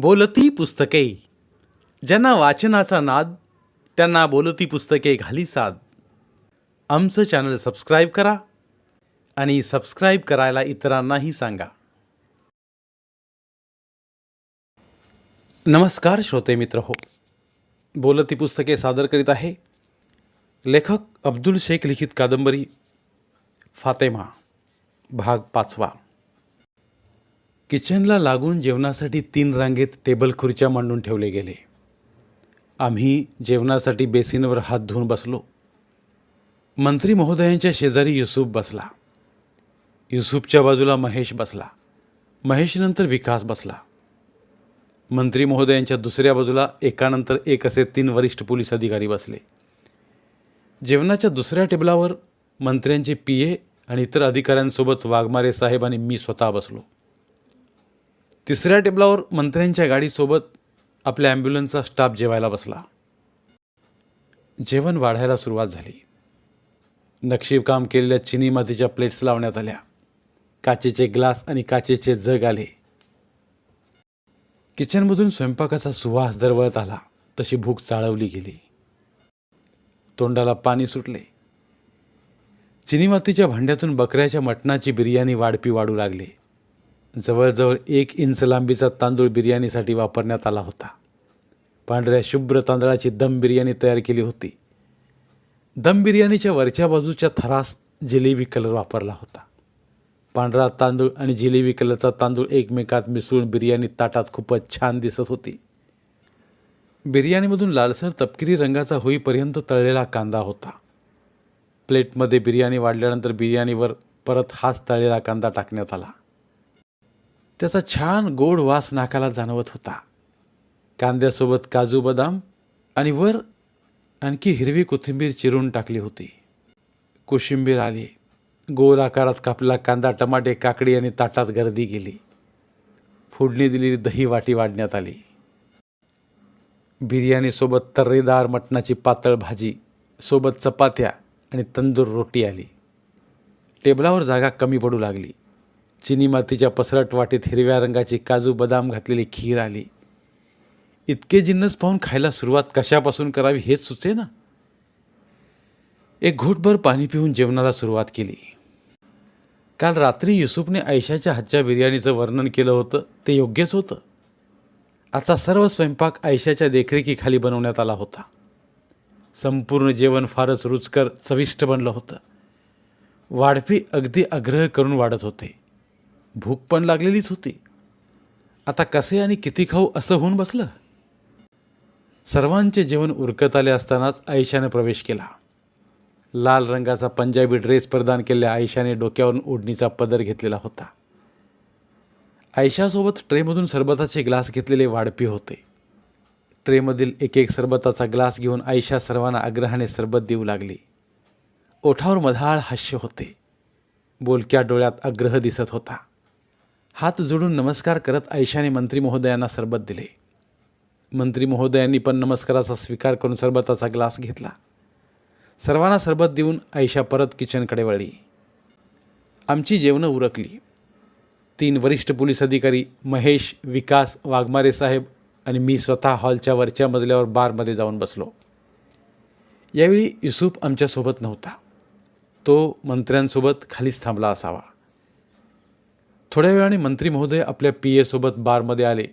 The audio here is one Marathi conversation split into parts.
बोलती पुस्तके. ज्यांना वाचनाचा नाद त्यांना बोलती पुस्तके घाली साद. आमचं चॅनल सबस्क्राईब करा आणि सबस्क्राईब करायला इतरांनाही सांगा. नमस्कार श्रोते मित्र हो. बोलती पुस्तके सादर करीत आहे लेखक अब्दुल शेख लिखित कादंबरी फातेमा भाग पाचवा. किचनला लागून जेवणासाठी तीन रांगेत टेबल खुर्च्या मांडून ठेवले गेले. आम्ही जेवणासाठी बेसिनवर हात धुवून बसलो. मंत्री महोदयांच्या शेजारी युसुफ बसला. युसुफच्या बाजूला महेश बसला. महेशनंतर विकास बसला. मंत्री महोदयांच्या दुसऱ्या बाजूला एकानंतर एक असे तीन वरिष्ठ पोलीस अधिकारी बसले. जेवणाच्या दुसऱ्या टेबलावर मंत्र्यांचे पी ए आणि इतर अधिकाऱ्यांसोबत वाघमारे साहेब आणि मी स्वतः बसलो. तिसऱ्या टेबलावर मंत्र्यांच्या गाडीसोबत आपल्या ॲम्ब्युलन्सचा स्टाफ जेवायला बसला. जेवण वाढायला सुरुवात झाली. नक्षीकाम केलेल्या चिनी मातीच्या प्लेट्स लावण्यात आल्या. काचेचे ग्लास आणि काचेचे जग आले. किचनमधून स्वयंपाकाचा सुवास दरवळत आला. तशी भूक चाळवली गेली. तोंडाला पाणी सुटले. चिनी मातीच्या भांड्यातून बकऱ्याच्या मटणाची बिर्याणी वाढपी वाढू लागली. जवळजवळ एक इंच लांबीचा तांदूळ बिर्याणीसाठी वापरण्यात आला होता. पांढऱ्या शुभ्र तांदळाची दम बिर्याणी तयार केली होती. दम बिर्याणीच्या वरच्या बाजूच्या थरास जिलेबी कलर वापरला होता. पांढरा तांदूळ आणि जिलेबी कलरचा तांदूळ एकमेकात मिसळून बिर्याणी ताटात खूपच छान दिसत होती. बिर्याणीमधून लालसर तपकिरी रंगाचा होईपर्यंत तळलेला कांदा होता. प्लेटमध्ये बिर्याणी वाढल्यानंतर बिर्याणीवर परत हाच तळलेला कांदा टाकण्यात आला. त्याचा छान गोड वास नाकाला जाणवत होता. कांद्यासोबत काजू बदाम आणि वर आणखी हिरवी कोथिंबीर चिरून टाकली होती. कोशिंबीर आली. गोल आकारात कापला कांदा टमाटे काकडी आणि ताटात गर्दी गेली. फोडणी दिलेली दही वाटी वाढण्यात आली. बिर्याणीसोबत तर्रेदार मटणाची पातळ भाजी सोबत चपात्या आणि तंदूर रोटी आली. टेबलावर जागा कमी पडू लागली. चिनी मातीच्या पसरट वाटीत हिरव्या रंगाची काजू बदाम घातलेली खीर आली. इतके जिन्नस पाहून खायला सुरुवात कशापासून करावी हेच सुचे ना? एक घोटभर पाणी पिऊन जेवणाला सुरुवात केली. काल रात्री युसुफने आयशाच्या हातच्या बिर्याणीचं वर्णन केलं होतं ते योग्यच होतं. आजचा सर्व स्वयंपाक आयशाच्या देखरेखीखाली बनवण्यात आला होता. संपूर्ण जेवण फारच रुचकर चविष्ट बनलं होतं. वाढपी अगदी आग्रह करून वाढत होते. भूक पण लागलेलीच होती. आता कसे आणि किती खाऊ असं होऊन बसलं? सर्वांचे जेवण उरकत आले असतानाच आयशाने प्रवेश केला. लाल रंगाचा पंजाबी ड्रेस प्रदान केलेल्या आयशाने डोक्यावरून ओढणीचा पदर घेतलेला होता. आयशासोबत ट्रेमधून सरबताचे ग्लास घेतलेले वाढपी होते. ट्रेमधील एक एक सरबताचा ग्लास घेऊन आयशा सर्वांना आग्रहाने सरबत देऊ लागली. ओठावर मधाळ हास्य होते. बोलक्या डोळ्यात आग्रह दिसत होता. हात जोडून नमस्कार करत आयशाने मंत्री महोदयांना सरबत दिले. मंत्री महोदयांनी पण नमस्काराचा स्वीकार करून सरबताचा ग्लास घेतला. सर्वांना सरबत देऊन आयशा परत किचनकडे वळली. आमची जेवणं उरकली. तीन वरिष्ठ पोलीस अधिकारी महेश विकास वाघमारे साहेब आणि मी स्वतः हॉलच्या वरच्या मजल्यावर बारमध्ये जाऊन बसलो. यावेळी युसुफ आमच्यासोबत नव्हता. तो मंत्र्यांसोबत खालीच थांबला असावा. थोड्या वेळाने मंत्री महोदय आपल्या पी एसोबत बारमध्ये आले.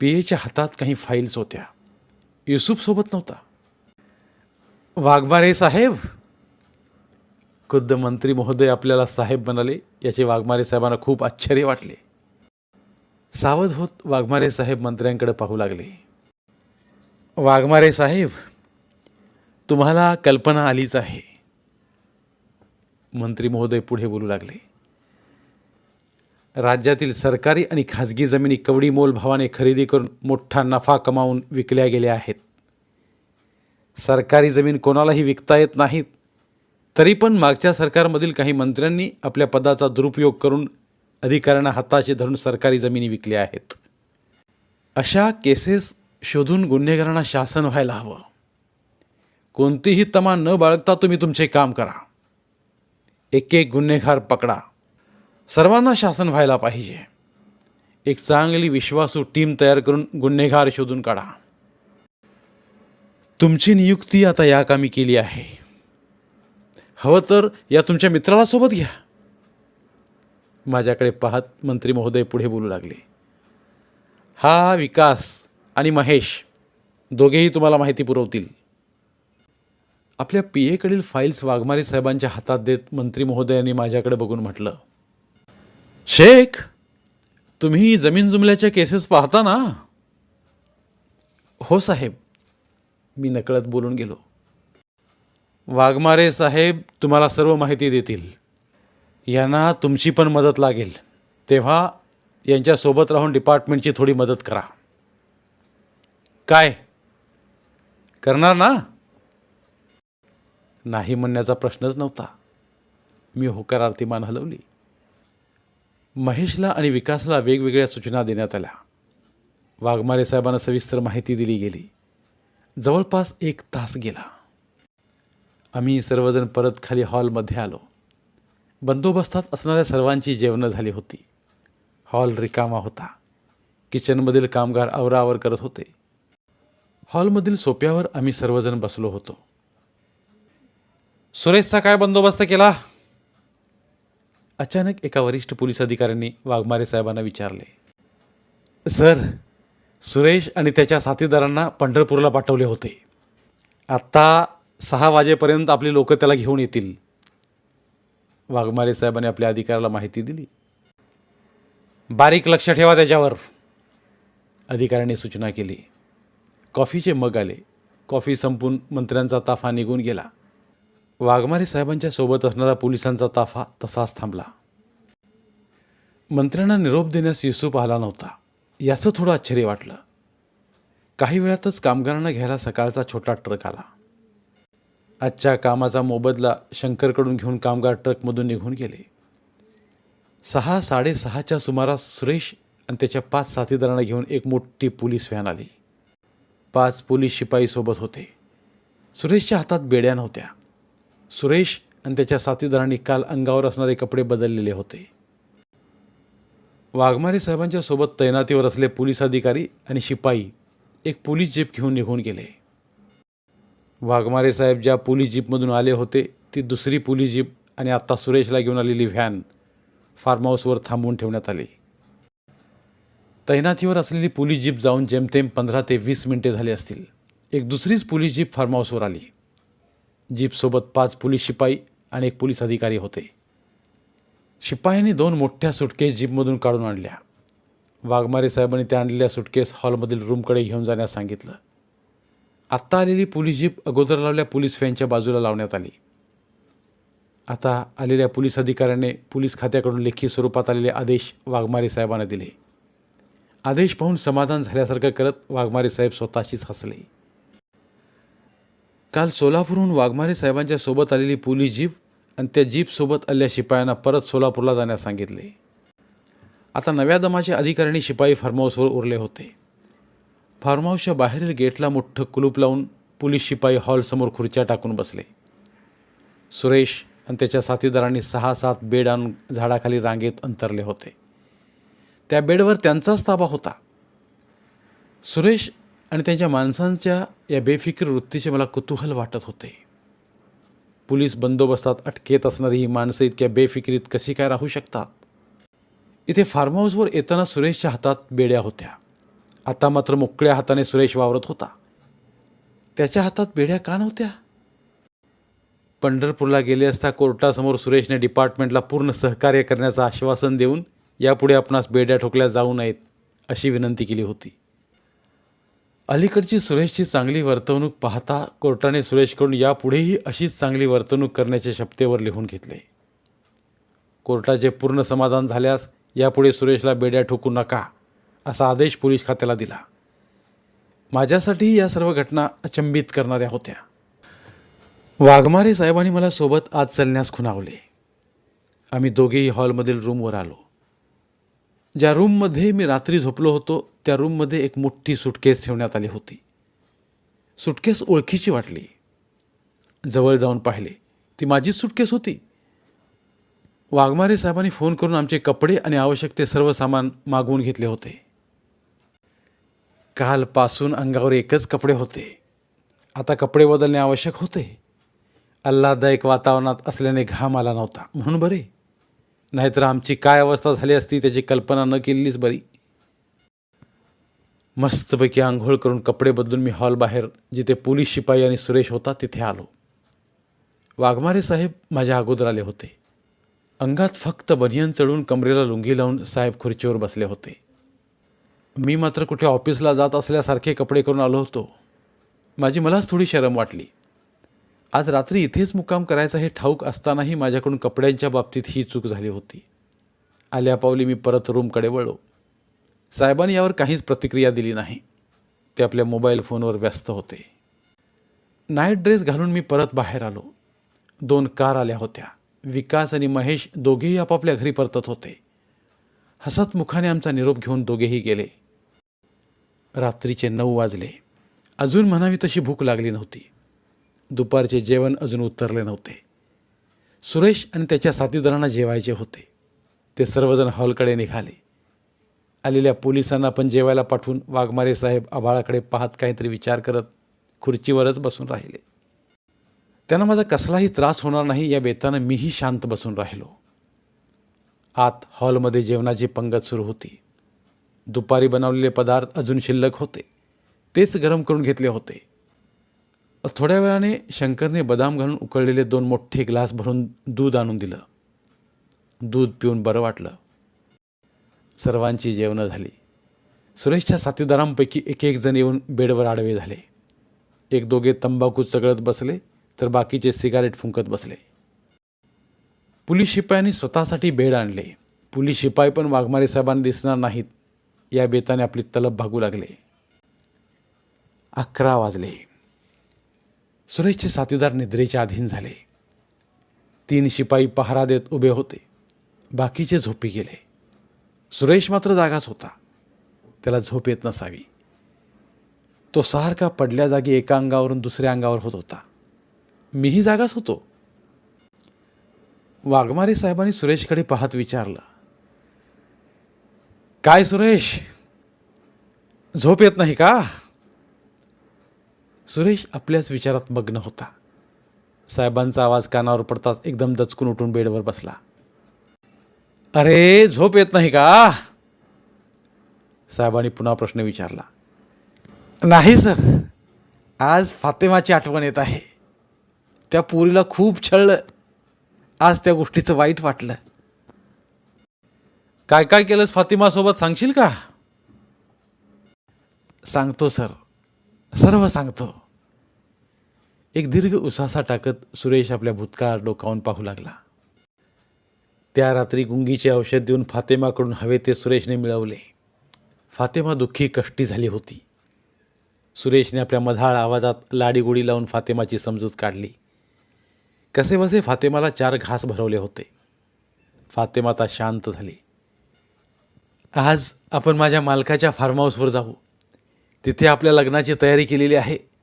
पी एच्या हातात काही फाईल्स होत्या. युसुफसोबत नव्हता. वाघमारे साहेब? खुद्द मंत्री महोदय आपल्याला साहेब म्हणाले याचे वाघमारे साहेबांना खूप आश्चर्य वाटले. सावध होत वाघमारे साहेब मंत्र्यांकडे पाहू लागले. वाघमारे साहेब तुम्हाला कल्पना आलीच आहे. मंत्री महोदय पुढे बोलू लागले. राज्यातील सरकारी आणि खाजगी जमिनी कवडी मोल भावाने खरेदी करून मोठा नफा कमावून विकल्या गेल्या आहेत. सरकारी जमीन कोणालाही विकता येत नाहीत तरी पण मागच्या सरकारमधील काही मंत्र्यांनी आपल्या पदाचा दुरुपयोग करून अधिकाऱ्यांना हाताशी धरून सरकारी जमिनी विकल्या आहेत. अशा केसेस शोधून गुन्हेगारांना शासन व्हायला हवं. कोणतीही तमा न बाळगता तुम्ही तुमचे काम करा. एक एक गुन्हेगार पकडा. सर्वांना शासन व्हायला पाहिजे. एक चांगली विश्वासू टीम तयार करून गुन्हेगार शोधून काढा. तुमची नियुक्ती आता या कामी केली आहे. हवं तर या तुमच्या मित्राला सोबत घ्या. माझ्याकडे पाहत मंत्री महोदय पुढे बोलू लागले. हा विकास आणि महेश दोघेही तुम्हाला माहिती पुरवतील. आपल्या पी एकडील फाईल्स वाघमारे साहेबांच्या हातात देत मंत्री महोदयांनी माझ्याकडे बघून म्हटलं. शेख तुम्ही जमीन जुमल्याच्या केसेस पाहता ना? हो साहेब मी नकळत बोलून गेलो. वाघमारे साहेब तुम्हाला सर्व माहिती देतील. यांना तुमची पण मदत लागेल. तेव्हा यांच्यासोबत राहून डिपार्टमेंटची थोडी मदत करा. काय? करणार ना? नाही म्हणण्याचा प्रश्नच नव्हता. मी होकारार्थी मान हलवली. महेशला आणि विकासला वेगवेगळ्या सूचना देण्यात आल्या. वाघमारे साहेबांना सविस्तर माहिती दिली गेली. जवळपास एक तास गेला. आम्ही सर्वजण परत खाली हॉलमध्ये आलो. बंदोबस्तात असणाऱ्या सर्वांची जेवणं झाली होती. हॉल रिकामा होता. किचनमधील कामगार आवरावर करत होते. हॉलमधील सोप्यावर आम्ही सर्वजण बसलो होतो. सुरेशचा काय बंदोबस्त केला? अचानक एका वरिष्ठ पोलीस अधिकाऱ्यांनी वाघमारे साहेबांना विचारले. सर सुरेश आणि त्याच्या साथीदारांना पंढरपूरला पाठवले होते. आत्ता सहा वाजेपर्यंत आपली लोक त्याला घेऊन येतील. वाघमारे साहेबांनी आपल्या अधिकाऱ्याला माहिती दिली. बारीक लक्ष ठेवा त्याच्यावर अधिकाऱ्यांनी सूचना केली. कॉफीचे मग आले. कॉफी संपून मंत्र्यांचा ताफा निघून गेला. वाघमारे साहेबांच्या सोबत असणारा पोलिसांचा ताफा तसाच थांबला. मंत्र्यांना निरोप देण्यास युसूफ आला नव्हता. याचं थोडं आश्चर्य वाटलं. काही वेळातच कामगारांना घ्यायला सकाळचा छोटा ट्रक आला. आजच्या कामाचा मोबदला शंकरकडून घेऊन कामगार ट्रकमधून निघून गेले. सहा साडेसहाच्या सुमारास सुरेश आणि त्याच्या पाच साथीदारांना घेऊन एक मोठी पोलीस व्हॅन आली. पाच पोलीस शिपाई सोबत होते. सुरेशच्या हातात बेड्या नव्हत्या. सुरेश आणि त्याच्या साथीदारांनी काल अंगावर असणारे कपडे बदललेले होते. वाघमारे साहेबांच्या सोबत तैनातीवर असले पोलीस अधिकारी आणि शिपाई एक पोलीस जीप घेऊन निघून गेले. वाघमारे साहेब ज्या पोलीस जीपमधून आले होते ती दुसरी पोलीस जीप आणि आत्ता सुरेशला घेऊन आलेली व्हॅन फार्म हाऊसवर थांबवून ठेवण्यात आली. तैनातीवर असलेली पोलीस जीप जाऊन जेमतेम पंधरा ते वीस मिनिटे झाली असतील. एक दुसरीच पोलीस जीप फार्म हाऊसवर आली. जीपसोबत पाच पोलीस शिपाई आणि एक पोलीस अधिकारी होते. शिपायांनी दोन मोठ्या सुटकेस जीपमधून काढून आणल्या. वाघमारे साहेबांनी त्या आणलेल्या सुटकेस हॉलमधील रूमकडे घेऊन जाण्यास सांगितलं. आत्ता आलेली पोलीस जीप अगोदर लावल्या पोलीस फॅनच्या बाजूला लावण्यात आली. आता आलेल्या पोलीस अधिकाऱ्याने पोलीस खात्याकडून लेखी स्वरूपात आलेले आदेश वाघमारे साहेबांना दिले. आदेश पाहून समाधान झाल्यासारखं करत वाघमारे साहेब स्वतःशीच हसले. काल सोलापूरहून वाघमारे साहेबांच्या सोबत आलेली पोलीस जीप आणि त्या जीपसोबत आलेल्या शिपायांना परत सोलापूरला जाण्यास सांगितले. आता नव्या दमाचे अधिकाऱ्यांनी शिपाई फार्महाऊसवर उरले होते. फार्महाऊसच्या बाहेरील गेटला मोठं कुलूप लावून पोलीस शिपाई हॉलसमोर खुर्च्या टाकून बसले. सुरेश आणि त्याच्या साथीदारांनी सहा सात बेड आणून झाडाखाली रांगेत अंतरले होते. त्या बेडवर त्यांचाच ताबा होता. सुरेश आणि त्यांच्या माणसांच्या या बेफिकीर वृत्तीचे मला कुतूहल वाटत होते. पोलीस बंदोबस्तात अटकेत असणारी ही माणसं इतक्या बेफिकिरीत कशी काय राहू शकतात? इथे फार्म हाऊसवर येताना सुरेशच्या हातात बेड्या होत्या. आता मात्र मोकळ्या हाताने सुरेश वावरत होता. त्याच्या हातात बेड्या का नव्हत्या? पंढरपूरला गेले असता कोर्टासमोर सुरेशने डिपार्टमेंटला पूर्ण सहकार्य करण्याचं आश्वासन देऊन यापुढे आपणास बेड्या ठोकल्या जाऊ नयेत अशी विनंती केली होती. अलीकडची सुरेशची चांगली वर्तवणूक पाहता कोर्टाने सुरेशकडून यापुढेही अशीच चांगली वर्तणूक करण्याच्या शपथेवर लिहून घेतले. कोर्टाचे पूर्ण समाधान झाल्यास यापुढे सुरेशला बेड्या ठोकू नका असा आदेश पोलीस खात्याला दिला. माझ्यासाठीही या सर्व घटना अचंबित करणाऱ्या होत्या. वाघमारे साहेबांनी मला सोबत आज चलण्यास खुणावले. आम्ही दोघेही हॉलमधील रूमवर आलो. ज्या रूममध्ये मी रात्री झोपलो होतो त्या रूममध्ये एक मोठी सुटकेस ठेवण्यात आली होती. सुटकेस ओळखीची वाटली. जवळ जाऊन पाहिले. ती माझीच सुटकेस होती. वाघमारे साहेबांनी फोन करून आमचे कपडे आणि आवश्यक ते सर्व सामान मागवून घेतले होते. कालपासून अंगावर एकच कपडे होते. आता कपडे बदलणे आवश्यक होते. आल्हाददायक वातावरणात असल्याने घाम आला नव्हता. म्हणून बरे. नाहीतर आमची काय अवस्था झाली असती त्याची कल्पना न केलेलीच बरी. मस्तपैकी आंघोळ करून कपडे बदलून मी हॉल बाहेर जिथे पोलीस शिपाई आणि सुरेश होता तिथे आलो. वाघमारे साहेब माझ्या अगोदर आले होते. अंगात फक्त बनियन चढून कमरेला लुंगी लावून साहेब खुर्चीवर बसले होते. मी मात्र कुठे ऑफिसला जात असल्यासारखे कपडे करून आलो होतो. माझी मलाच थोडी शरम वाटली. आज रात्री इथेच मुक्काम करायचा हे ठाऊक असतानाही माझ्याकडून कपड्यांच्या बाबतीत ही चूक झाली होती. आल्या पावली मी परत रूमकडे वळलो. साहेबांनी यावर काहीच प्रतिक्रिया दिली नाही. ते आपल्या मोबाईल फोनवर व्यस्त होते. नाईट ड्रेस घालून मी परत बाहेर आलो. दोन कार आल्या होत्या. विकास आणि महेश दोघेही आपापल्या घरी परतत होते. हसत मुखाने आमचा निरोप घेऊन दोघेही गेले. रात्रीचे नऊ वाजले. अजून म्हणावी तशी भूक लागली नव्हती. दुपारचे जेवण अजून उतरले नव्हते. सुरेश आणि त्याच्या साथीदारांना जेवायचे होते. ते सर्वजण हॉलकडे निघाले. आलेल्या पोलिसांना पण जेवायला पाठवून वाघमारे साहेब आभाळाकडे पाहत काहीतरी विचार करत खुर्चीवरच बसून राहिले. त्यांना माझा कसलाही त्रास होणार नाही या बेतानं मीही शांत बसून राहिलो. आत हॉलमध्ये जेवणाची पंगत सुरू होती. दुपारी बनवलेले पदार्थ अजून शिल्लक होते. तेच गरम करून घेतले होते. थोड्या वेळाने शंकरने बदाम घालून उकळलेले दोन मोठे ग्लास भरून दूध आणून दिलं. दूध पिऊन बरं वाटलं. सर्वांची जेवणं झाली. सुरेशच्या साथीदारांपैकी एक एक जण येऊन बेडवर आडवे झाले. एक दोघे तंबाखू चगळत बसले तर बाकीचे सिगारेट फुंकत बसले. पोलीस शिपायांनी स्वतःसाठी बेड आणले. पोलीस शिपाई पण वाघमारे साहेबांना दिसणार नाहीत. या बेताने आपली तलब भागू लागले. अकरा वाजले. सुरेशचे साथीदार निद्रेच्या अधीन झाले. तीन शिपाई पहारा देत उभे होते. बाकीचे झोपी गेले. सुरेश मात्र जागाच होता. त्याला झोप येत नसावी. तो सारखा पडल्या जागी एका अंगावरून दुसऱ्या अंगावर होत होता. मीही जागाच होतो. वाघमारे साहेबांनी सुरेशकडे पाहत विचारलं काय सुरेश? झोप येत नाही का? सुरेश आपल्याच विचारात मग्न होता. साहेबांचा आवाज कानावर पडताच एकदम दचकून उठून बेडवर बसला. अरे झोप येत नाही का? साहेबांनी पुन्हा प्रश्न विचारला. नाही सर. आज फातेमाची आठवण येत आहे. त्या पोरीला खूप छळलं. आज त्या गोष्टीचं वाईट वाटलं. काय काय केलंस फातिमासोबत? सांगशील का? सांगतो सर. सर्व सांगतो. एक दीर्घ उसासा टाकत सुरेश आपल्या भूतकाळात डोकावून पाहू लागला. त्या रात्री गुंगीचे औषध देऊन फातेमाकडून हवे ते सुरेशने मिळवले. फातेमा दुःखी कष्टी झाली होती. सुरेशने आपल्या मधाळ आवाजात लाडीगोडी लावून फातेमाची समजूत काढली. कसेबसे फातेमाला चार घास भरवले होते. फातेमा आता शांत झाली. आज आपण माझ्या मालकाच्या फार्म हाऊसवर जाऊ. तिथे आपल्या लग्नाची तयारी केलेली आहे.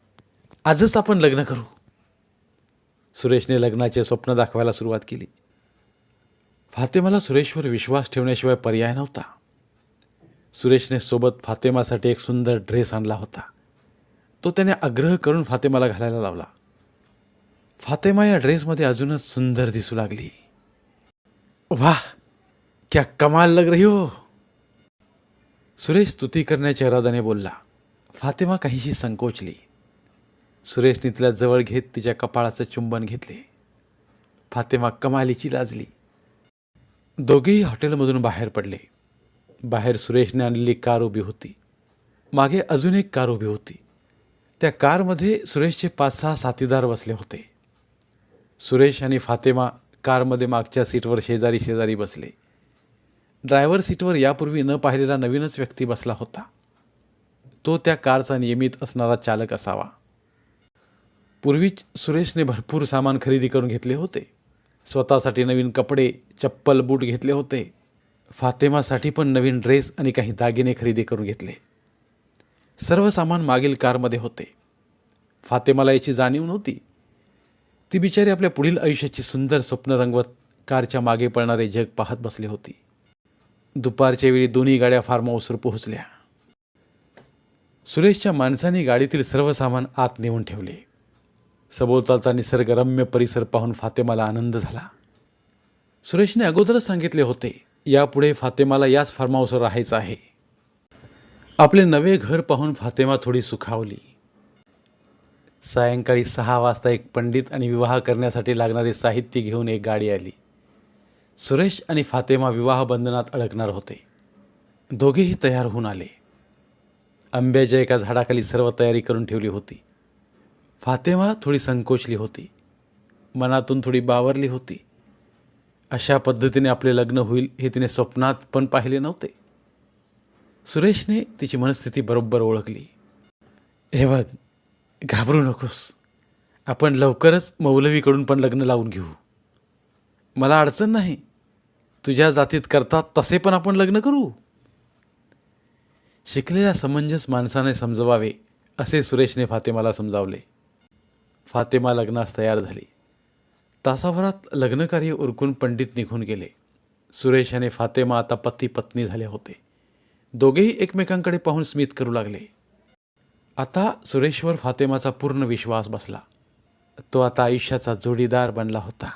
आजच आपण लग्न करू. सुरेशने लग्नाचे स्वप्न दाखवायला सुरुवात केली. फातेमाला सुरेशवर विश्वास ठेवण्याशिवाय पर्याय नव्हता. सुरेशने सोबत फातेमासाठी एक सुंदर ड्रेस आणला होता. तो त्याने आग्रह करून फातेमाला घालायला लावला. फातेमा या ड्रेसमध्ये अजूनच सुंदर दिसू लागली. वाह क्या कमाल लग रही हो. सुरेश स्तुती करण्याच्या इरादाने बोलला. फातेमा काहीशी संकोचली. सुरेशने तिला जवळ घेत तिच्या कपाळाचं चुंबन घेतले. फातेमा कमालीची लाजली. दोघेही हॉटेलमधून बाहेर पडले. बाहेर सुरेशने आणलेली कार उभी होती. मागे अजून एक कार उभी होती. त्या कारमध्ये सुरेशचे पाच सहा साथीदार बसले होते. सुरेश आणि फातेमा कारमध्ये मागच्या सीटवर शेजारी शेजारी बसले. ड्रायव्हर सीटवर यापूर्वी न पाहिलेला नवीनच व्यक्ती बसला होता. तो त्या कारचा नियमित असणारा चालक असावा. पूर्वीच सुरेशने भरपूर सामान खरेदी करून घेतले होते. स्वतःसाठी नवीन कपडे चप्पल बूट घेतले होते. फातेमासाठी पण नवीन ड्रेस आणि काही दागिने खरेदी करून घेतले. सर्व सामान मागील कारमध्ये होते. फातेमाला याची जाणीव नव्हती. ती बिचारी आपल्या पुढील आयुष्याची सुंदर स्वप्न रंगवत कारच्या मागे पळणारे जग पाहत बसली होती. दुपारच्या वेळी दोन्ही गाड्या फार्म पोहोचल्या. सुरेशच्या माणसाने गाडीतील सर्व सामान आत नेऊन ठेवले. सभोवतालचा निसर्गरम्य परिसर पाहून फातेमाला आनंद झाला. सुरेशने अगोदरच सांगितले होते यापुढे फातेमाला याच फार्म हाऊसवर राहायचं आहे. आपले नवे घर पाहून फातेमा थोडी सुखावली. सायंकाळी सहा वाजता एक पंडित आणि विवाह करण्यासाठी लागणारे साहित्य घेऊन एक गाडी आली. सुरेश आणि फातेमा विवाह बंधनात अडकणार होते. दोघेही तयार होऊन आले. आंब्याच्या एका झाडाखाली सर्व तयारी करून ठेवली होती. फातेमा थोडी संकोचली होती. मनातून थोडी बावरली होती. अशा पद्धतीने आपले लग्न होईल हे तिने स्वप्नात पण पाहिले नव्हते. सुरेशने तिची मनस्थिती बरोबर ओळखली. हे बघ घाबरू नकोस. आपण लवकरच मौलवीकडून पण लग्न लावून घेऊ. मला अडचण नाही. तुझ्या जातीत करतात तसे पण आपण लग्न करू. शिकलेल्या समंजस माणसाने समजवावे असे सुरेशने फातेमाला समजावले. फातेमा लग्नास तयार झाली. तासाभरात लग्नकार्य उरकून पंडित निघून गेले. सुरेश आणि फातेमा आता पती पत्नी झाले होते. दोघेही एकमेकांकडे पाहून स्मित करू लागले. आता सुरेशवर फातेमाचा पूर्ण विश्वास बसला. तो आता आयुष्याचा जोडीदार बनला होता.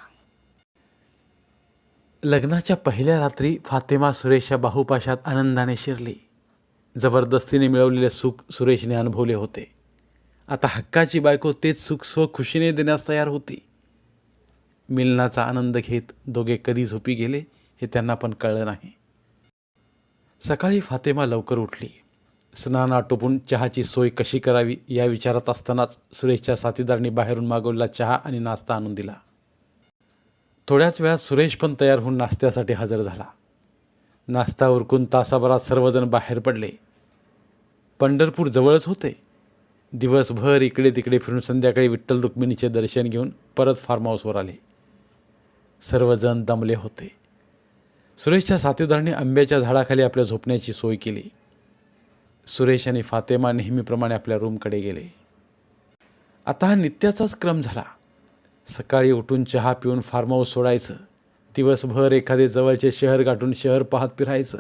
लग्नाच्या पहिल्या रात्री फातेमा सुरेशच्या बाहुपाशात आनंदाने शिरली. जबरदस्तीने मिळवलेले सुख सुरेशने अनुभवले होते. आता हक्काची बायको तेच सुख स्व खुशीने देण्यास तयार होती. मिलनाचा आनंद घेत दोघे कधी झोपी गेले हे त्यांना पण कळलं नाही. सकाळी फातेमा लवकर उठली. स्नान आटोपून चहाची सोय कशी करावी या विचारात असतानाच सुरेशच्या साथीदारांनी बाहेरून मागवलेला चहा आणि नाश्ता आणून दिला. थोड्याच वेळात सुरेश पण तयार होऊन नाश्त्यासाठी हजर झाला. नाश्ता उरकून तासाभरात सर्वजण बाहेर पडले. पंढरपूर जवळच होते. दिवसभर इकडे तिकडे फिरून संध्याकाळी विठ्ठल रुक्मिणीचे दर्शन घेऊन परत फार्म हाऊसवर आले. सर्वजण दमले होते. सुरेशच्या साथीदारांनी आंब्याच्या झाडाखाली आपल्या झोपण्याची सोय केली. सुरेश आणि फातेमा नेहमीप्रमाणे आपल्या रूमकडे गेले. आता हा नित्याचाच क्रम झाला. सकाळी उठून चहा पिऊन फार्म हाऊस सोडायचं. दिवसभर एखादे जवळचे शहर गाठून शहर पाहत फिरायचं.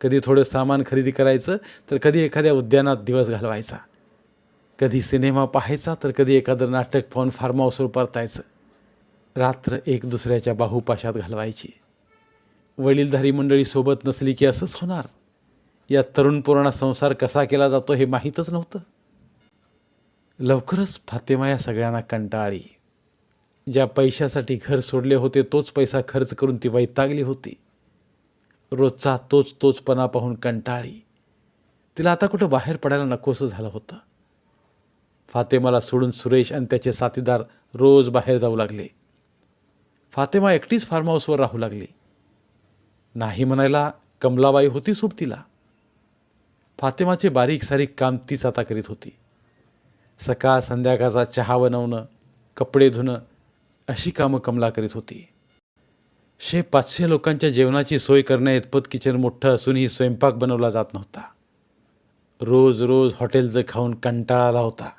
कधी थोडं सामान खरेदी करायचं तर कधी एखाद्या उद्यानात दिवस घालवायचा. कधी सिनेमा पाहायचा तर कधी एखादं नाटक पाहून फार्म हाऊसवर परतायचं. रात्र एक दुसऱ्याच्या बाहुपाशात घालवायची. वडीलधारी मंडळी सोबत नसली की असंच होणार. या तरुण पुराणा संसार कसा केला जातो हे माहीतच नव्हतं. लवकरच फातेमा या सगळ्यांना कंटाळी ज्या पैशासाठी घर सोडले होते तोच पैसा खर्च करून ती वैतागली होती. रोजचा तोच तोचपणा पाहून कंटाळी तिला आता कुठं बाहेर पडायला नकोसं झालं होतं. फातेमाला सोडून सुरेश आणि त्याचे साथीदार रोज बाहेर जाऊ लागले. फातेमा एकटीच फार्म हाऊसवर राहू लागली. नाही म्हणायला कमलाबाई होती सोबतीला. फातेमाचे बारीक सारीक काम तीच आता करीत होती. सकाळ संध्याकाळचा चहा बनवणं कपडे धुणं अशी कामं कमला करीत होती. शे पाचशे लोकांच्या जेवणाची सोय करण्या इतपत किचन मोठं असूनही स्वयंपाक बनवला जात नव्हता. रोज रोज हॉटेलचं खाऊन कंटाळा आला होता.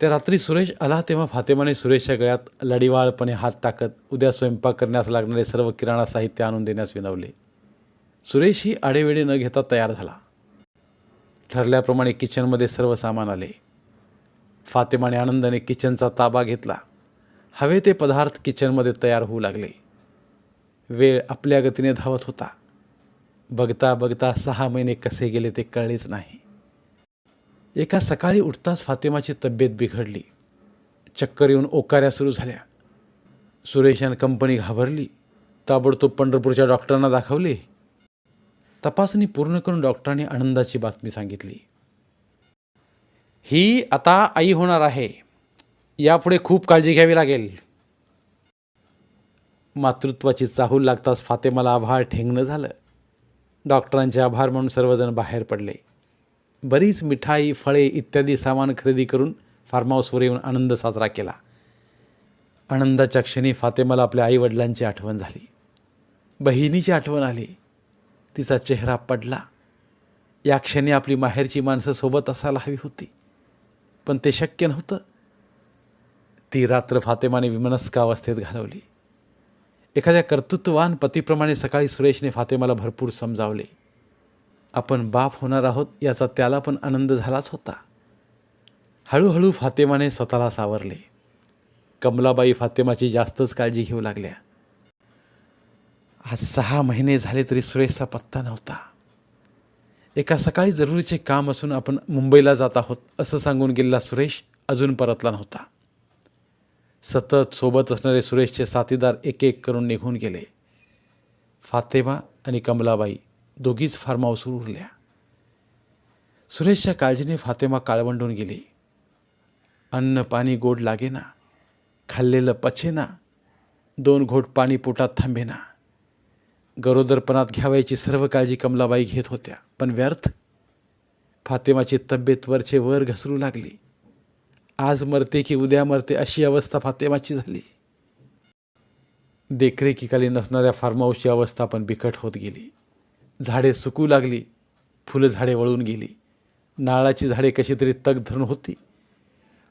त्या रात्री सुरेश आला तेव्हा फातेमाने सुरेशच्या गळ्यात लढीवाळपणे हात टाकत उद्या स्वयंपाक करण्यास लागणारे सर्व किराणा साहित्य आणून देण्यास विनवले. सुरेश ही आडेवेडे न घेता तयार झाला. ठरल्याप्रमाणे किचनमध्ये सर्व सामान आले. फातेमाने आनंदाने किचनचा ताबा घेतला. हवे ते पदार्थ किचनमध्ये तयार होऊ लागले. वेळ आपल्या गतीने धावत होता. बघता बघता सहा महिने कसे गेले ते कळलेच नाही. एका सकाळी उठताच फातेमाची तब्येत बिघडली. चक्कर येऊन ओकाऱ्या सुरू झाल्या. सुरेशान कंपनी घाबरली. ताबडतोब पंढरपूरच्या डॉक्टरांना दाखवले. तपासणी पूर्ण करून डॉक्टरांनी आनंदाची बातमी सांगितली. ही आता आई होणार आहे. यापुढे खूप काळजी घ्यावी लागेल. मातृत्वाची चाहूल लागताच फातेमाला आभार ठेंगणं झालं. डॉक्टरांचे आभार म्हणून सर्वजण बाहेर पडले. बरीच मिठाई फळे इत्यादी सामान खरेदी करून फार्म हाऊसवर येऊन आनंद साजरा केला. आनंदाच्या क्षणी फातेमाला आपल्या आईवडिलांची आठवण झाली. बहिणीची आठवण आली. तिचा चेहरा पडला. या क्षणी आपली माहेरची माणसं सोबत असायला हवी होती. पण ते शक्य नव्हतं. ती रात्र फातेमाने विमनस्क अवस्थेत घालवली. एखाद्या कर्तृत्ववान पतीप्रमाणे सकाळी सुरेशने फातेमाला भरपूर समजावले. आपण बाप होणार आहोत याचा त्याला पण आनंद झालाच होता. हळूहळू फातेमाने स्वतःला सावरले. कमलाबाई फातेमाची जास्तच काळजी घेऊ लागल्या. आज सहा महिने झाले तरी सुरेशचा पत्ता नव्हता. एका सकाळी जरुरीचे काम असून आपण मुंबईला जात आहोत असं सांगून गेलेला सुरेश अजून परतला नव्हता. सतत सोबत असणारे सुरेशचे साथीदार एक एक करून निघून गेले. फातेमा आणि कमलाबाई दोघीच फार्म हाऊसवर उरल्या. सुरेशच्या काळजीने फातेमा काळवंडून गेली. अन्न पाणी गोड लागेना. खाल्लेलं पचेना. दोन घोट पाणी पोटात थांबेना. गरोदरपणात घ्यावयाची सर्व काळजी कमलाबाई घेत होत्या. पण व्यर्थ. फातेमाची तब्येत वरचे वर घसरू लागली. आज मरते की उद्या मरते अशी अवस्था फातेमाची झाली. देखरेखीखाली नसणाऱ्या फार्महाऊसची अवस्था पण बिकट होत गेली. झाडे सुकू लागली फुलं झाडे वळून गेली. नाळाची झाडे कशी तरी तग धरून होती.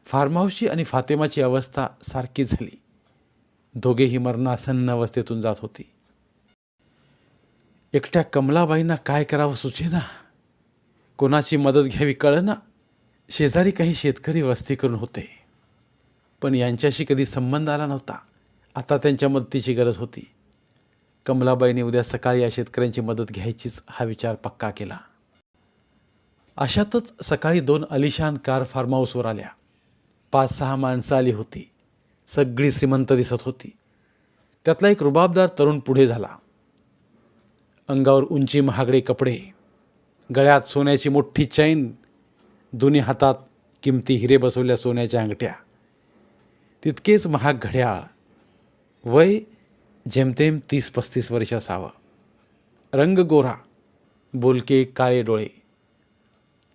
फार्महाऊसची आणि फातेमाची अवस्था सारखी झाली. दोघेही मरणासन्न अवस्थेतून जात होती. एकट्या कमलाबाईंना काय करावं सुचेना? कोणाची मदत घ्यावी कळना? शेजारी काही शेतकरी वस्ती करून होते. पण यांच्याशी कधी संबंध आला नव्हता. आता त्यांच्या मदतीची गरज होती. कमलाबाईंनी उद्या सकाळी या शेतकऱ्यांची मदत घ्यायचीच हा विचार पक्का केला. अशातच सकाळी दोन अलिशान कार फार्म हाऊसवर आल्या. पाच सहा माणसं आली होती. सगळी श्रीमंत दिसत होती. त्यातला एक रुबाबदार तरुण पुढे झाला. अंगावर उंची महागडे कपडे गळ्यात सोन्याची मोठी चैन दोन्ही हातात किमती हिरे बसवल्या सोन्याच्या अंगठ्या. तितकेच महाग घड्याळ वय जेमतेम तीस पस्तीस वर्ष असावं. रंग गोरा बोलके काळे डोळे.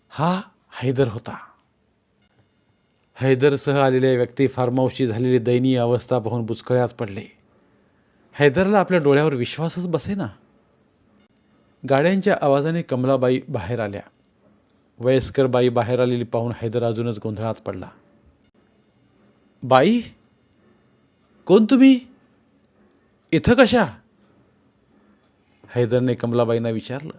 हा हैदर होता. हैदरसह आलेल्या व्यक्ती फार्माऊसची झालेली दयनीय अवस्था पाहून बुचकळ्यात पडले. हैदरला आपल्या डोळ्यावर विश्वासच बसेना. गाड्यांच्या आवाजाने कमलाबाई बाहेर आल्या. वयस्कर बाई बाहेर आलेली पाहून हैदर अजूनच गोंधळात पडला. बाई कोण तुम्ही? इथं कशा? हैदरने कमलाबाईंना विचारलं.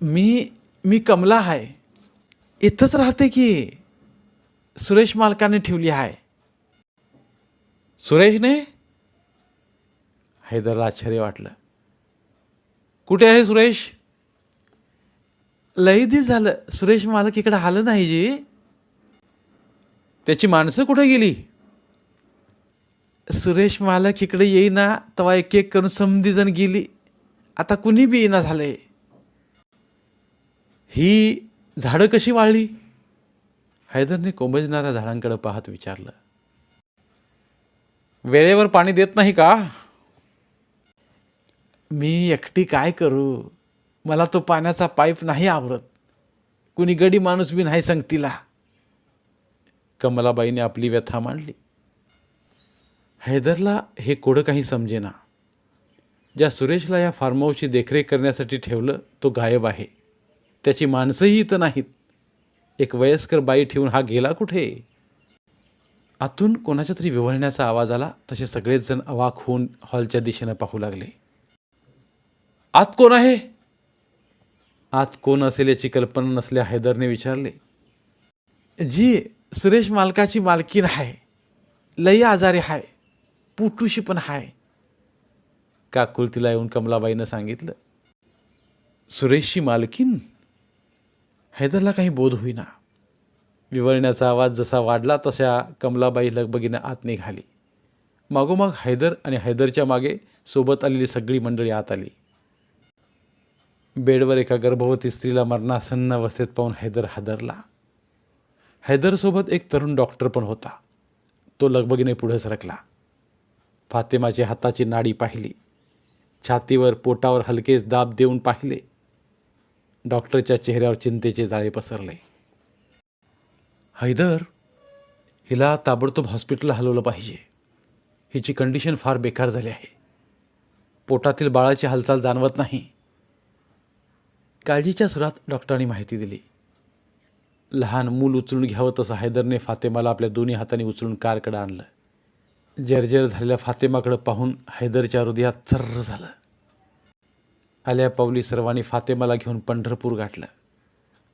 मी मी कमला आहे इथंच राहते की सुरेश मालकाने ठेवली आहे सुरेशने? हैदरला आश्चर्य वाटलं. कुठे आहे सुरेश? लई दिस झालं. सुरेश मालक इकडे आलं नाही जी. त्याची माणसं कुठे गेली? सुरेश मालक इकडे येईना तेव्हा एक एक करून समधी जण गेली. आता कुणी बी येईना झालंय? ही झाडं कशी वाळली? हैदरने कोंबजणाऱ्या झाडांकडे पाहत विचारलं. वेळेवर पाणी देत नाही का? मी एकटी काय करू? मला तो पाण्याचा पाईप नाही आवरत. कुणी गडी माणूस बी नाही सांगतीला कमलाबाईने आपली व्यथा मांडली. हैदरला हे कोडं काही समजेना. ज्या सुरेशला या फार्म हाऊसची देखरेख करण्यासाठी ठेवलं तो गायब आहे. त्याची माणसंही इथं नाहीत. एक वयस्कर बाई ठेवून हा गेला कुठे? आतून कोणाच्या तरी विवरण्याचा आवाज आला तसे सगळेच जण अवाक होऊन हॉलच्या दिशेनं पाहू लागले. आत कोण आहे? आत कोण असेल याची कल्पना नसल्या हैदरने विचारले. जी सुरेश मालकाची मालकीन आहे. लई आजारी आहे. पुटूशी पण आहे काकुलतीला येऊन कमलाबाईनं सांगितलं सुरेशची मालकीन हैदरला काही बोध होईना. विवळण्याचा आवाज जसा वाढला तशा कमलाबाई लगबगीनं आत निघाली. मागोमाग हैदर आणि हैदरच्या मागे सोबत आलेली सगळी मंडळी आत आली. बेडवर एका गर्भवती स्त्रीला मरणासन्न अवस्थेत पाहून हैदर हादरला. हैदरसोबत एक तरुण डॉक्टर पण होता. तो लगबगीने पुढे सरकला. फातेमाची हाताची नाडी पाहिली. छातीवर पोटावर हलकेच दाब देऊन पाहिले. डॉक्टरच्या चेहऱ्यावर चिंतेचे जाळे पसरले. हैदर हिला ताबडतोब हॉस्पिटलला हलवलं पाहिजे. हिची कंडिशन फार बेकार झाली आहे. पोटातील बाळाची हालचाल जाणवत नाही. काळजीच्या सुरात डॉक्टरांनी माहिती दिली. लहान मूल उचलून घ्यावं तसं हैदरने फातेमाला आपल्या दोन्ही हाताने उचलून कारकडं आणलं. जर्जर झालेल्या फातेमाकडं पाहून हैदरच्या हृदयात चर्र झालं. आल्या पावली सर्वांनी फातेमाला घेऊन पंढरपूर गाठलं.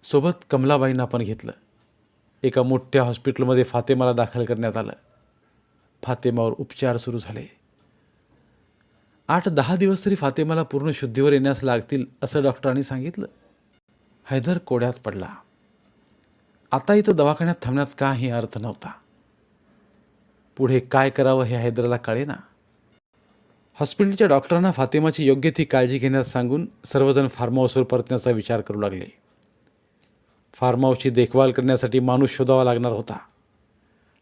सोबत कमलाबाईंना पण घेतलं. एका मोठ्या हॉस्पिटलमध्ये फातेमाला दाखल करण्यात आलं. फातेमावर उपचार सुरू झाले. आठ दहा दिवस तरी फातेमाला पूर्ण शुद्धीवर येण्यास लागतील असं डॉक्टरांनी सांगितलं. हैदर कोड्यात पडला. आता इथं दवाखान्यात थांबण्यात काही अर्थ नव्हता. पुढे काय करावं हे हैदराला कळेना. हॉस्पिटलच्या डॉक्टरांना फातिमाची योग्य ती काळजी घेण्यास सांगून सर्वजण फार्म हाऊसवर परतण्याचा विचार करू लागले. फार्म हाऊसची देखभाल करण्यासाठी माणूस शोधावा लागणार होता.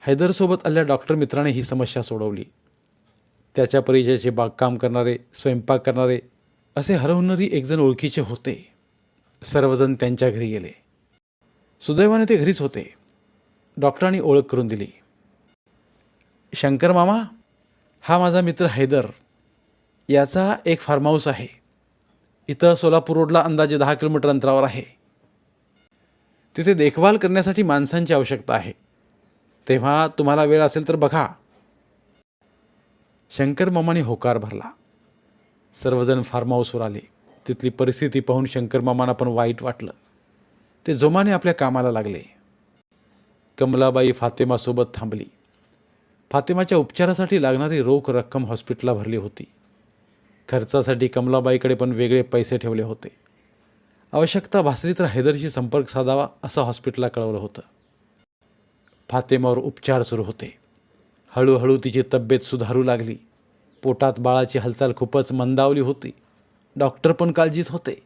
हैदरसोबत आल्या डॉक्टर मित्राने ही समस्या सोडवली. त्याच्या परिचयाचे बागकाम करणारे स्वयंपाक करणारे असे हरवणारी एकजण ओळखीचे होते. सर्वजण त्यांच्या घरी गेले. सुदैवाने ते घरीच होते. डॉक्टरांनी ओळख करून दिली. शंकर मामा हा माझा मित्र हैदर. याचा एक फार्म हाऊस आहे. इथं सोलापूर रोडला अंदाजे दहा किलोमीटर अंतरावर आहे. तिथे देखभाल करण्यासाठी माणसांची आवश्यकता आहे. तेव्हा तुम्हाला वेळ असेल तर बघा. शंकर मामाने होकार भरला. सर्वजण फार्म हाऊसवर आले. तिथली परिस्थिती पाहून शंकर मामांना पण वाईट वाटलं. ते जोमाने आपल्या कामाला लागले. कमलाबाई फातेमासोबत थांबली. फातिमाच्या उपचारासाठी लागणारी रोख रक्कम हॉस्पिटलला भरली होती. खर्चासाठी कमलाबाईकडे पण वेगळे पैसे ठेवले होते. आवश्यकता भासली तर हैदरशी संपर्क साधावा असं हॉस्पिटलला कळवलं होतं. फातेमावर उपचार सुरू होते. हळूहळू तिची तब्येत सुधारू लागली. पोटात बाळाची हालचाल खूपच मंदावली होती. डॉक्टर पण काळजीत होते.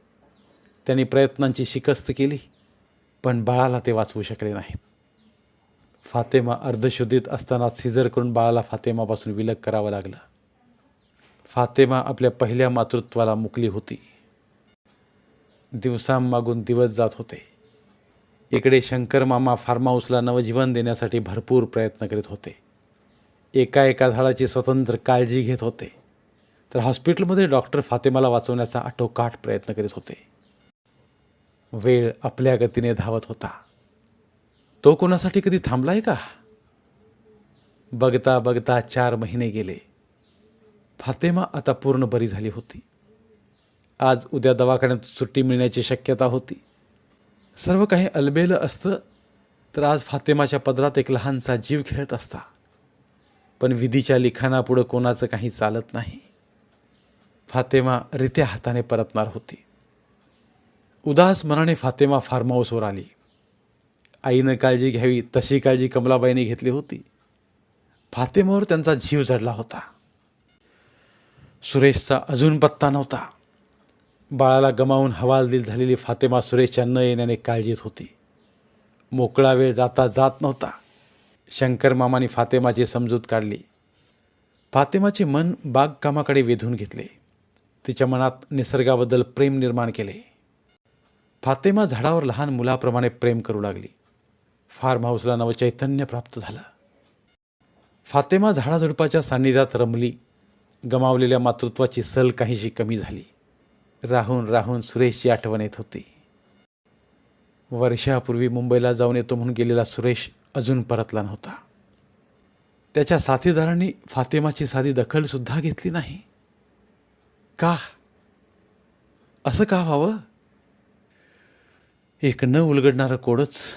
त्यांनी प्रयत्नांची शिकस्त केली पण बाळाला ते वाचवू शकले नाहीत. फातेमा अर्धशुद्धीत असताना सिझर करून बाळाला फातेमापासून विलग करावं लागलं. फातेमा आपल्या पहिल्या मातृत्वाला मुकली होती. दिवसांमागून दिवस जात होते. इकडे शंकर मामा फार्म हाऊसला नवजीवन देण्यासाठी भरपूर प्रयत्न करीत होते. एका एका झाडाची स्वतंत्र काळजी घेत होते. तर हॉस्पिटलमध्ये डॉक्टर फातेमाला वाचवण्याचा आटोकाट प्रयत्न करीत होते. वेळ आपल्या गतीने धावत होता. तो कोणासाठी कधी थांबलाय का? बघता बघता चार महिने गेले. फातेमा आता पूर्ण बरी झाली होती. आज उद्या दवाखान्यात सुट्टी मिळण्याची शक्यता होती. सर्व काही अलबेलं असतं तर आज फातेमाच्या पदरात एक लहानसा जीव खेळत असता. पण विधीच्या लिखाणापुढं कोणाचं काही चालत नाही. फातेमा रित्या हाताने परतणार होती. उदास मनाने फातेमा फार्म हाऊसवर आली. आईनं काळजी घ्यावी तशी काळजी कमलाबाईने घेतली होती. फातेमावर त्यांचा जीव जडला होता. सुरेशचा अजून पत्ता नव्हता. बाळाला गमावून हवालदिल झालेली फातेमा सुरेशच्या न येण्याने काळजीत होती. मोकळा वेळ जाता जात नव्हता. शंकर मामाने फातेमाची समजूत काढली. फातेमाचे मन बागकामाकडे वेधून घेतले. तिच्या मनात निसर्गाबद्दल प्रेम निर्माण केले. फातेमा झाडावर लहान मुलाप्रमाणे प्रेम करू लागली. फार्म हाऊसला नवचैतन्य प्राप्त झालं. फातेमा झाडाझुडपाच्या सान्निध्यात रमली. गमावलेल्या मातृत्वाची सल काहीशी कमी झाली. राहून राहून सुरेशची आठवण येत होती. वर्षापूर्वी मुंबईला जाऊन येतो म्हणून गेलेला सुरेश अजून परतला नव्हता. त्याच्या साथीदारांनी फातेमाची साधी दखलसुद्धा घेतली नाही. का? असं का व्हावं? एक न उलगडणारं कोडच